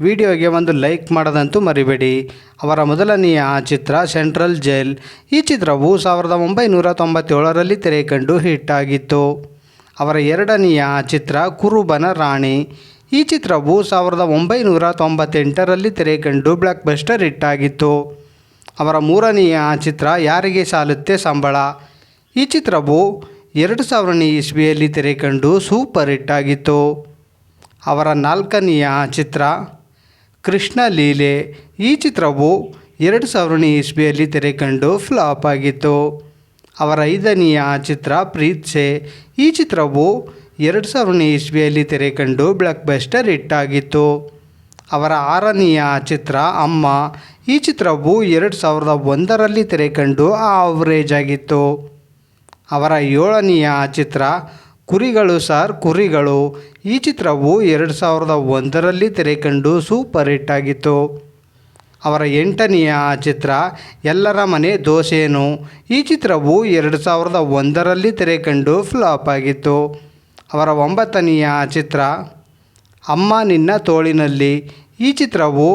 ವಿಡಿಯೋಗೆ ಒಂದು ಲೈಕ್ ಮಾಡೋದಂತೂ ಮರಿಬೇಡಿ. ಅವರ ಮೊದಲನೆಯ ಚಿತ್ರ ಸೆಂಟ್ರಲ್ ಜೈಲ್. ಈ ಚಿತ್ರವು ಸಾವಿರದ ಒಂಬೈನೂರ ತೊಂಬತ್ತೇಳರಲ್ಲಿ ತೆರೆ ಕಂಡು ಹಿಟ್ ಆಗಿತ್ತು. ಅವರ ಎರಡನೆಯ ಚಿತ್ರ ಕುರುಬನ ರಾಣಿ. ಈ ಚಿತ್ರವು ಸಾವಿರದ ಒಂಬೈನೂರ ತೊಂಬತ್ತೆಂಟರಲ್ಲಿ ತೆರೆ ಕಂಡು ಬ್ಲಾಕ್ ಬಸ್ಟರ್ ಹಿಟ್ ಆಗಿತ್ತು. ಅವರ ಮೂರನೆಯ ಚಿತ್ರ ಯಾರಿಗೆ ಸಾಲುತ್ತೆ ಸಂಬಳ. ಈ ಚಿತ್ರವು ಎರಡು ಸಾವಿರನೇ ಇಸ್ವಿಯಲ್ಲಿ ತೆರೆ ಕಂಡು ಸೂಪರ್ ಹಿಟ್ ಆಗಿತ್ತು. ಅವರ ನಾಲ್ಕನೆಯ ಚಿತ್ರ ಕೃಷ್ಣ ಲೀಲೆ ಈ ಚಿತ್ರವು ಎರಡು ಸಾವಿರನೇ ಇಸ್ವಿಯಲ್ಲಿ ತೆರೆ ಕಂಡು ಫ್ಲಾಪ್ ಆಗಿತ್ತು. ಅವರ ಐದನೆಯ ಚಿತ್ರ ಪ್ರೀತ್ಸೆ ಈ ಚಿತ್ರವು ಎರಡು ಸಾವಿರನೇ ಇಸ್ವಿಯಲ್ಲಿ ತೆರೆ ಕಂಡು ಬ್ಲಾಕ್ ಬಸ್ಟರ್ ಹಿಟ್ ಆಗಿತ್ತು. ಅವರ ಆರನೆಯ ಚಿತ್ರ ಅಮ್ಮ. ಈ ಚಿತ್ರವು ಎರಡು ಸಾವಿರದ ಒಂದರಲ್ಲಿ ತೆರೆ ಕಂಡು ಆವ್ರೇಜ್ ಆಗಿತ್ತು. ಅವರ ಏಳನೆಯ ಚಿತ್ರ ಕುರಿಗಳು ಸಾರ್ ಕುರಿಗಳು. ಈ ಚಿತ್ರವು ಎರಡು ಸಾವಿರದ ಒಂದರಲ್ಲಿ ತೆರೆ ಕಂಡು ಸೂಪರ್ ಹಿಟ್ ಆಗಿತ್ತು. ಅವರ ಎಂಟನೆಯ ಚಿತ್ರ, ಎಲ್ಲರ ಮನೆ ದೋಸೆನು ಈ ಚಿತ್ರವು ಎರಡು ಸಾವಿರದ ಒಂದರಲ್ಲಿ ತೆರೆ ಕಂಡು ಫ್ಲಾಪ್ ಆಗಿತ್ತು. ಅವರ ಒಂಬತ್ತನೆಯ ಚಿತ್ರ, ಅಮ್ಮ ನಿನ್ನ ತೋಳಿನಲ್ಲಿ. ಈ ಚಿತ್ರವು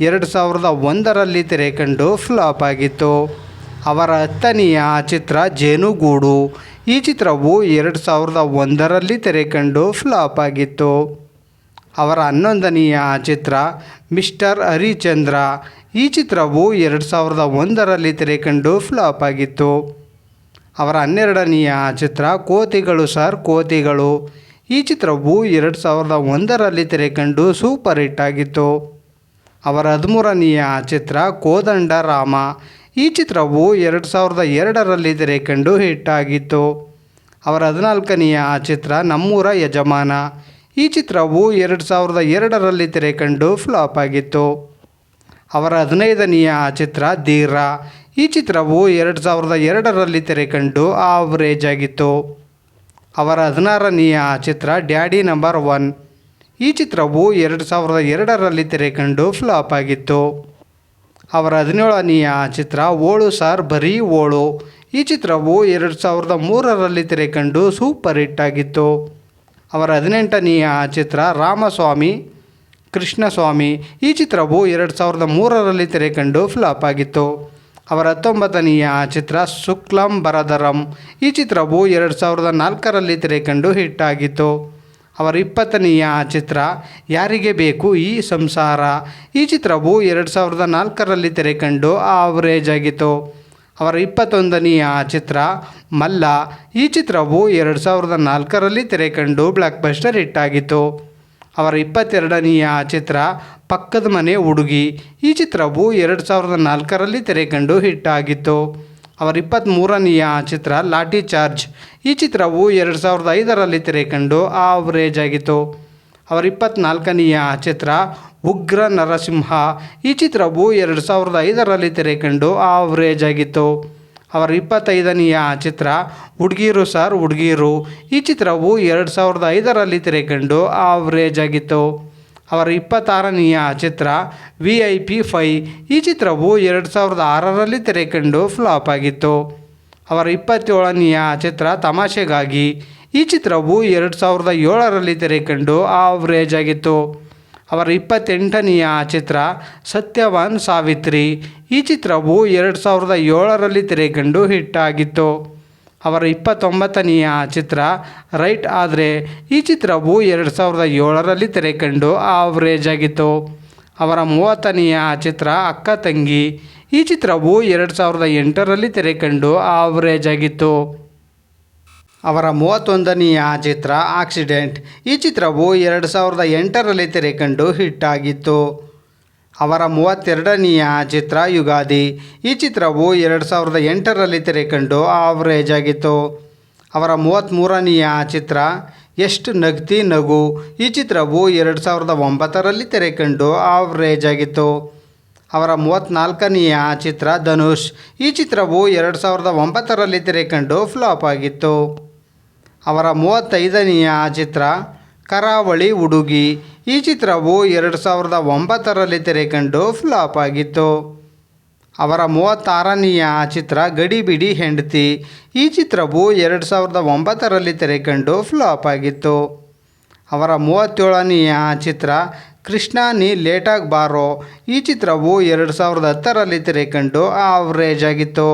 ಎರಡು ಸಾವಿರದ ಒಂದರಲ್ಲಿ ತೆರೆ ಕಂಡು ಫ್ಲಾಪ್ ಆಗಿತ್ತು. ಅವರ ಹತ್ತನೆಯ ಚಿತ್ರ ಜೇನುಗೂಡು. ಈ ಚಿತ್ರವು ಎರಡು ಸಾವಿರದ ಒಂದರಲ್ಲಿ ತೆರೆ ಕಂಡು ಫ್ಲಾಪ್ ಆಗಿತ್ತು. ಅವರ ಹನ್ನೊಂದನೆಯ ಚಿತ್ರ ಮಿಸ್ಟರ್ ಹರಿಚಂದ್ರ. ಈ ಚಿತ್ರವು ಎರಡು ಸಾವಿರದ ಒಂದರಲ್ಲಿ ತೆರೆ ಕಂಡು ಫ್ಲಾಪ್ ಆಗಿತ್ತು. ಅವರ ಹನ್ನೆರಡನೆಯ ಚಿತ್ರ ಕೋತಿಗಳು ಸರ್, ಕೋತಿಗಳು. ಈ ಚಿತ್ರವು ಎರಡು ಸಾವಿರದ ಒಂದರಲ್ಲಿ ತೆರೆ ಕಂಡು ಸೂಪರ್ ಹಿಟ್ ಆಗಿತ್ತು. ಅವರ ಹದಿಮೂರನೆಯ ಚಿತ್ರ ಕೋದಂಡ ರಾಮ ಈ ಚಿತ್ರವು ಎರಡು ಸಾವಿರದ ಎರಡರಲ್ಲಿ ತೆರೆ ಕಂಡು ಹಿಟ್ ಆಗಿತ್ತು ಅವರ ಹದಿನಾಲ್ಕನೆಯ ಚಿತ್ರ ನಮ್ಮೂರ ಯಜಮಾನ. ಈ ಚಿತ್ರವು ಎರಡು ಸಾವಿರದ ಎರಡರಲ್ಲಿ ತೆರೆ ಕಂಡು ಫ್ಲಾಪ್ ಆಗಿತ್ತು. ಅವರ ಹದಿನೈದನೆಯ ಚಿತ್ರ ಧೀರ. ಈ ಚಿತ್ರವು ಎರಡು ಸಾವಿರದ ಎರಡರಲ್ಲಿ ತೆರೆ ಕಂಡು ಆವ್ರೇಜ್ ಆಗಿತ್ತು. ಅವರ ಹದಿನಾರನೆಯ ಚಿತ್ರ ಡ್ಯಾಡಿ ನಂಬರ್ ಒನ್. ಈ ಚಿತ್ರವು ಎರಡು ಸಾವಿರದ ಎರಡರಲ್ಲಿ ತೆರೆ ಕಂಡು ಫ್ಲಾಪ್ ಆಗಿತ್ತು. ಅವರ ಹದಿನೇಳನೆಯ ಚಿತ್ರ ಓಳು ಸಾರ್ ಬರೀ ಓಳು. ಈ ಚಿತ್ರವು ಎರಡು ಸಾವಿರದ ಮೂರರಲ್ಲಿ ತೆರೆ ಕಂಡು ಸೂಪರ್ ಹಿಟ್ ಆಗಿತ್ತು. ಅವರ ಹದಿನೆಂಟನೆಯ ಚಿತ್ರ ರಾಮಸ್ವಾಮಿ, ಕೃಷ್ಣಸ್ವಾಮಿ. ಈ ಚಿತ್ರವು ಎರಡು ಸಾವಿರದ ಮೂರರಲ್ಲಿ ತೆರೆ ಕಂಡು ಫ್ಲಾಪ್ ಆಗಿತ್ತು. ಅವರ ಹತ್ತೊಂಬತ್ತನೆಯ ಚಿತ್ರ ಶುಕ್ಲಂ ಬರದರಂ ಈ ಚಿತ್ರವು ಎರಡು ಸಾವಿರದ ನಾಲ್ಕರಲ್ಲಿ ತೆರೆ ಕಂಡು ಹಿಟ್ ಆಗಿತ್ತು. ಅವರ ಇಪ್ಪತ್ತನೆಯ ಚಿತ್ರ, ಯಾರಿಗೆ ಬೇಕು ಈ ಸಂಸಾರ? ಈ ಚಿತ್ರವು ಎರಡು ಸಾವಿರದ ನಾಲ್ಕರಲ್ಲಿ ತೆರೆ ಕಂಡು ಆವರೇಜ್ ಆಗಿತ್ತು. ಅವರ ಇಪ್ಪತ್ತೊಂದನೆಯ ಚಿತ್ರ, ಮಲ್ಲ. ಈ ಚಿತ್ರವು ಎರಡು ಸಾವಿರದ ನಾಲ್ಕರಲ್ಲಿ ತೆರೆ ಕಂಡು ಬ್ಲಾಕ್ ಬಸ್ಟರ್ ಹಿಟ್ ಆಗಿತ್ತು. ಅವರ ಇಪ್ಪತ್ತೆರಡನೆಯ ಚಿತ್ರ, ಪಕ್ಕದ ಮನೆ ಹುಡುಗಿ. ಈ ಚಿತ್ರವು ಎರಡು ಸಾವಿರದ ನಾಲ್ಕರಲ್ಲಿ ತೆರೆ ಕಂಡು ಹಿಟ್ ಆಗಿತ್ತು. ಅವರ ಇಪ್ಪತ್ತ್ಮೂರನೆಯ ಚಿತ್ರ ಲಾಠಿ ಚಾರ್ಜ್. ಈ ಚಿತ್ರವು ಎರಡು ಸಾವಿರದ ಐದರಲ್ಲಿ ತೆರೆ ಕಂಡು ಆವರೇಜ್ ಆಗಿತ್ತು. ಅವರ ಇಪ್ಪತ್ತ್ನಾಲ್ಕನೆಯ ಚಿತ್ರ ಉಗ್ರ ನರಸಿಂಹ. ಈ ಚಿತ್ರವು ಎರಡು ಸಾವಿರದ ಐದರಲ್ಲಿ ತೆರೆ ಕಂಡು ಆವರೇಜ್ ಆಗಿತ್ತು. ಅವರ ಇಪ್ಪತ್ತೈದನೆಯ ಚಿತ್ರ ಹುಡುಗೀರು ಸರ್ ಹುಡುಗೀರು. ಈ ಚಿತ್ರವು ಎರಡು ಸಾವಿರದ ಐದರಲ್ಲಿ ತೆರೆ ಕಂಡು ಆವರೇಜ್ ಆಗಿತ್ತು. ಅವರ ಇಪ್ಪತ್ತಾರನೆಯ ಚಿತ್ರ ವಿ ಐ ಪಿ ಫೈ ಈ ಚಿತ್ರವು ಎರಡು ಸಾವಿರದ ಆರರಲ್ಲಿ ತೆರೆ ಕಂಡು ಫ್ಲಾಪ್ ಆಗಿತ್ತು. ಅವರ ಇಪ್ಪತ್ತೇಳನೆಯ ಚಿತ್ರ ತಮಾಷೆಗಾಗಿ. ಈ ಚಿತ್ರವು ಎರಡು ಸಾವಿರದ ಏಳರಲ್ಲಿ ತೆರೆ ಕಂಡು ಆವರೇಜ್ ಆಗಿತ್ತು. ಅವರ ಇಪ್ಪತ್ತೆಂಟನೆಯ ಚಿತ್ರ ಸತ್ಯವಾನ್ ಸಾವಿತ್ರಿ. ಈ ಚಿತ್ರವು ಎರಡು ಸಾವಿರದ ಏಳರಲ್ಲಿ ತೆರೆ ಕಂಡು ಹಿಟ್ ಆಗಿತ್ತು. ಅವರ ಇಪ್ಪತ್ತೊಂಬತ್ತನೆಯ ಚಿತ್ರ ರೈಟ್ ಆದರೆ ಈ ಚಿತ್ರವು ಎರಡು ಸಾವಿರದ ಏಳರಲ್ಲಿ ತೆರೆ ಕಂಡು ಆವರೇಜ್ ಆಗಿತ್ತು. ಅವರ ಮೂವತ್ತನೆಯ ಚಿತ್ರ ಅಕ್ಕ ತಂಗಿ. ಈ ಚಿತ್ರವು ಎರಡು ಸಾವಿರದ ಎಂಟರಲ್ಲಿ ತೆರೆ ಕಂಡು ಆವರೇಜ್ ಆಗಿತ್ತು. ಅವರ ಮೂವತ್ತೊಂದನೆಯ ಚಿತ್ರ ಆಕ್ಸಿಡೆಂಟ್ ಈ ಚಿತ್ರವು ಎರಡು ಸಾವಿರದ ಎಂಟರಲ್ಲಿ ತೆರೆ ಕಂಡು ಹಿಟ್ ಆಗಿತ್ತು. ಅವರ ಮೂವತ್ತೆರಡನೆಯ ಚಿತ್ರ ಯುಗಾದಿ. ಈ ಚಿತ್ರವು ಎರಡು ಸಾವಿರದ ಎಂಟರಲ್ಲಿ ತೆರೆ ಕಂಡು ಆವರೇಜ್ ಆಗಿತ್ತು. ಅವರ ಮೂವತ್ತ್ಮೂರನೆಯ ಚಿತ್ರ, ಎಷ್ಟು ನಗ್ತಿ ನಗು. ಈ ಚಿತ್ರವು ಎರಡು ಸಾವಿರದ ಒಂಬತ್ತರಲ್ಲಿ ತೆರೆ ಕಂಡು ಆವ್ರೇಜ್ ಆಗಿತ್ತು. ಅವರ ಮೂವತ್ತ್ನಾಲ್ಕನೆಯ ಚಿತ್ರ, ಧನುಷ್. ಈ ಚಿತ್ರವು ಎರಡು ಸಾವಿರದ ಒಂಬತ್ತರಲ್ಲಿ ತೆರೆ ಕಂಡು ಫ್ಲಾಪ್ ಆಗಿತ್ತು. ಅವರ ಮೂವತ್ತೈದನೆಯ ಚಿತ್ರ ಕರಾವಳಿ ಹುಡುಗಿ ಈ ಚಿತ್ರವು ಎರಡು ಸಾವಿರದ ಒಂಬತ್ತರಲ್ಲಿ ತೆರೆಕಂಡು ಫ್ಲಾಪ್ ಆಗಿತ್ತು. ಅವರ ಮೂವತ್ತಾರನೆಯ ಚಿತ್ರ ಗಡಿಬಿಡಿ ಹೆಂಡತಿ. ಈ ಚಿತ್ರವು ಎರಡು ಸಾವಿರದ ಒಂಬತ್ತರಲ್ಲಿ ತೆರೆ ಕಂಡು ಫ್ಲಾಪ್ ಆಗಿತ್ತು. ಅವರ ಮೂವತ್ತೇಳನೆಯ ಚಿತ್ರ ಕೃಷ್ಣ ನೀ ಲೇಟಾಗಿ ಬಾರೋ. ಈ ಚಿತ್ರವು ಎರಡು ಸಾವಿರದ ಹತ್ತರಲ್ಲಿ ತೆರೆ ಕಂಡು ಆವ್ರೇಜ್ ಆಗಿತ್ತು.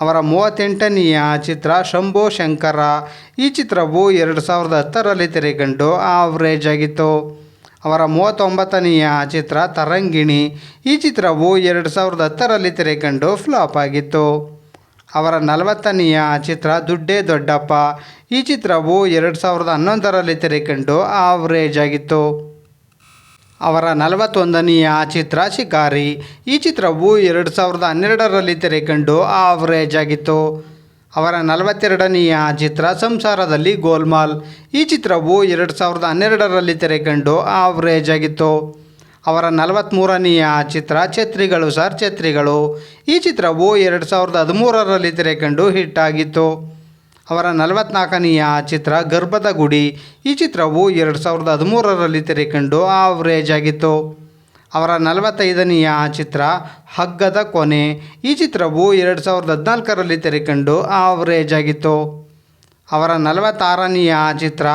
ಅವರ ಮೂವತ್ತೆಂಟನೆಯ ಚಿತ್ರ ಶಂಭು ಶಂಕರ. ಈ ಚಿತ್ರವು ಎರಡು ಸಾವಿರದ ಹತ್ತರಲ್ಲಿ ತೆರೆಗಂಡು ಆವ್ರೇಜ್ ಆಗಿತ್ತು. ಅವರ ಮೂವತ್ತೊಂಬತ್ತನೆಯ ಚಿತ್ರ ತರಂಗಿಣಿ. ಈ ಚಿತ್ರವು ಎರಡು ಸಾವಿರದ ಹತ್ತರಲ್ಲಿ ತೆರೆಗಂಡು ಫ್ಲಾಪ್ ಆಗಿತ್ತು. ಅವರ ನಲವತ್ತನೆಯ ಚಿತ್ರ ದುಡ್ಡೇ ದೊಡ್ಡಪ್ಪ. ಈ ಚಿತ್ರವು ಎರಡು ಸಾವಿರದ ಹನ್ನೊಂದರಲ್ಲಿ ತೆರೆಗಂಡು ಆವ್ರೇಜ್ ಆಗಿತ್ತು. ಅವರ ನಲವತ್ತೊಂದನೆಯ ಚಿತ್ರ ಶಿಕಾರಿ ಈ ಚಿತ್ರವು ಎರಡು ಸಾವಿರದ ಹನ್ನೆರಡರಲ್ಲಿ ತೆರೆ ಕಂಡು ಆವ್ರೇಜ್ ಆಗಿತ್ತು ಅವರ ನಲವತ್ತೆರಡನೆಯ ಚಿತ್ರ ಸಂಸಾರದಲ್ಲಿ ಗೋಲ್ಮಾಲ್. ಈ ಚಿತ್ರವು ಎರಡು ಸಾವಿರದ ಹನ್ನೆರಡರಲ್ಲಿ ತೆರೆ ಕಂಡು ಆವ್ರೇಜ್ ಆಗಿತ್ತು ಅವರ ನಲವತ್ತ್ಮೂರನೆಯ ಚಿತ್ರ ಛತ್ರಿಗಳು ಸರ್ ಛತ್ರಿಗಳು. ಈ ಚಿತ್ರವು ಎರಡು ಸಾವಿರದ ಹದಿಮೂರರಲ್ಲಿ ತೆರೆ ಕಂಡು ಹಿಟ್ ಆಗಿತ್ತು. ಅವರ ನಲವತ್ನಾಲ್ಕನೆಯ ಚಿತ್ರ ಗರ್ಭದ ಗುಡಿ. ಈ ಚಿತ್ರವು ಎರಡು ಸಾವಿರದ ಹದಿಮೂರರಲ್ಲಿ ತೆರೆ ಕಂಡು ಆವ್ರೇಜ್ ಆಗಿತ್ತು. ಅವರ ನಲವತ್ತೈದನೆಯ ಚಿತ್ರ ಹಗ್ಗದ ಕೊನೆ. ಈ ಚಿತ್ರವು ಎರಡು ಸಾವಿರದ ಹದಿನಾಲ್ಕರಲ್ಲಿ ತೆರೆ ಕಂಡು ಆವ್ರೇಜ್ ಆಗಿತ್ತು. ಅವರ ನಲವತ್ತಾರನೆಯ ಚಿತ್ರ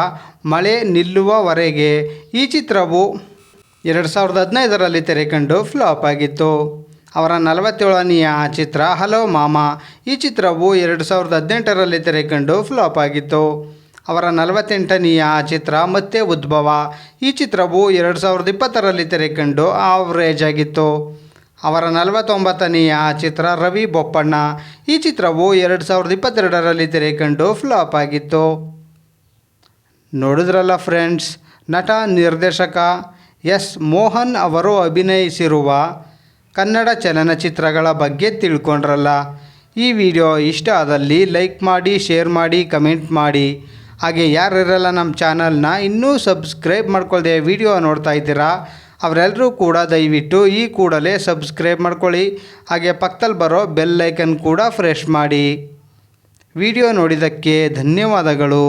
ಮಳೆ ನಿಲ್ಲುವವರೆಗೆ. ಈ ಚಿತ್ರವು ಎರಡು ಸಾವಿರದ ಹದಿನೈದರಲ್ಲಿ ತೆರೆ ಕಂಡು ಫ್ಲಾಪ್ ಆಗಿತ್ತು. ಅವರ ನಲವತ್ತೇಳನೆಯ ಚಿತ್ರ ಹಲೋ ಮಾಮ. ಈ ಚಿತ್ರವು ಎರಡು ಸಾವಿರದ ಹದಿನೆಂಟರಲ್ಲಿ ತೆರೆ ಕಂಡು ಫ್ಲಾಪ್ ಆಗಿತ್ತು. ಅವರ ನಲವತ್ತೆಂಟನೆಯ ಚಿತ್ರ ಮತ್ತೆ ಉದ್ಭವ. ಈ ಚಿತ್ರವು ಎರಡು ಸಾವಿರದ ಇಪ್ಪತ್ತರಲ್ಲಿ ತೆರೆ ಕಂಡು ಆವ್ರೇಜ್ ಆಗಿತ್ತು. ಅವರ ನಲವತ್ತೊಂಬತ್ತನೆಯ ಚಿತ್ರ ರವಿ ಬೊಪ್ಪಣ್ಣ. ಈ ಚಿತ್ರವು ಎರಡು ಸಾವಿರದ ಇಪ್ಪತ್ತೆರಡರಲ್ಲಿ ತೆರೆ ಕಂಡು ಫ್ಲಾಪ್ ಆಗಿತ್ತು. ನೋಡಿದ್ರಲ್ಲ ಫ್ರೆಂಡ್ಸ್ ನಟ ನಿರ್ದೇಶಕ ಎಸ್ ಮೋಹನ್ ಅವರು ಅಭಿನಯಿಸಿರುವ ಕನ್ನಡ ಚಲನಚಿತ್ರಗಳ ಬಗ್ಗೆ ತಿಳ್ಕೊಂಡ್ರಲ್ಲ? ಈ ವಿಡಿಯೋ ಇಷ್ಟ ಆದಲ್ಲಿ ಲೈಕ್ ಮಾಡಿ, ಶೇರ್ ಮಾಡಿ, ಕಮೆಂಟ್ ಮಾಡಿ. ಹಾಗೆ ಯಾರಿರಲ್ಲ ನಮ್ಮ ಚಾನಲ್ನ ಇನ್ನೂ ಸಬ್ಸ್ಕ್ರೈಬ್ ಮಾಡ್ಕೊಳ್ದೆ ವಿಡಿಯೋ ನೋಡ್ತಾ ಇದ್ದೀರಾ? ಅವರೆಲ್ಲರೂ ಕೂಡ ದಯವಿಟ್ಟು ಈ ಕೂಡಲೇ ಸಬ್ಸ್ಕ್ರೈಬ್ ಮಾಡ್ಕೊಳ್ಳಿ. ಹಾಗೆ ಪಕ್ಕದಲ್ಲಿ ಬರೋ ಬೆಲ್ ಐಕನ್ ಕೂಡ ಫ್ರೆಶ್ ಮಾಡಿ. ವಿಡಿಯೋ ನೋಡಿದ್ದಕ್ಕೆ ಧನ್ಯವಾದಗಳು.